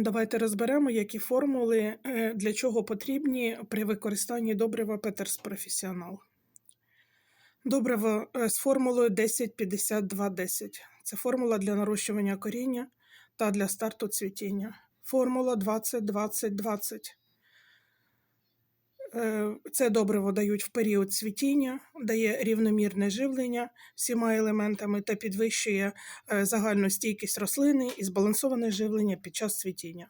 Давайте розберемо, які формули е, для чого потрібні при використанні добрива Петерс Професіонал. Добриво е, з формулою 10-52-10. Це формула для нарощування коріння та для старту цвітіння. Формула 20-20-20. Е, Це добриво дають в період цвітіння, дає рівномірне живлення всіма елементами та підвищує е, загальну стійкість рослини і збалансоване живлення під час цвітіння.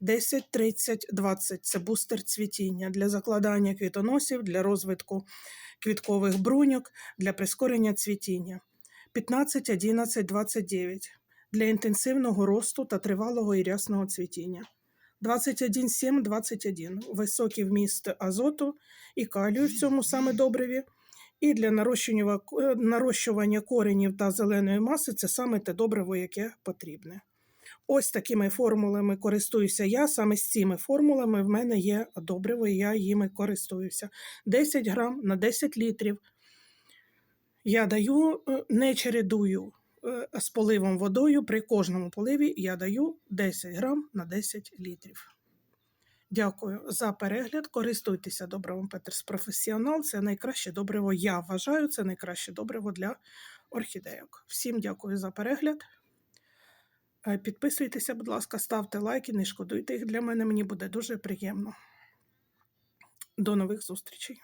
10, 30, 20 це бустер цвітіння для закладання квітоносів, для розвитку квіткових бруньок, для прискорення цвітіння. 15, 11, 29 для інтенсивного росту та тривалого і рясного цвітіння. 21, 7, 21 високий вміст азоту і калію в цьому саме добриві. І для нарощування, е, нарощування коренів та зеленої маси це саме те добриво, яке потрібне. Ось такими формулами користуюся я. Саме з цими формулами в мене є добриво, і я їми користуюся. 10 грам на 10 літрів. Я даю, е, не чередую з поливом водою. При кожному поливі я даю 10 грам на 10 літрів. Дякую за перегляд. Користуйтеся добривом Петерс Професіонал. Це найкраще добриво. Я вважаю, це найкраще добриво для орхідейок. Всім дякую за перегляд. Е, Підписуйтеся, будь ласка, ставте лайки, не шкодуйте їх для мене, мені буде дуже приємно. До нових зустрічей.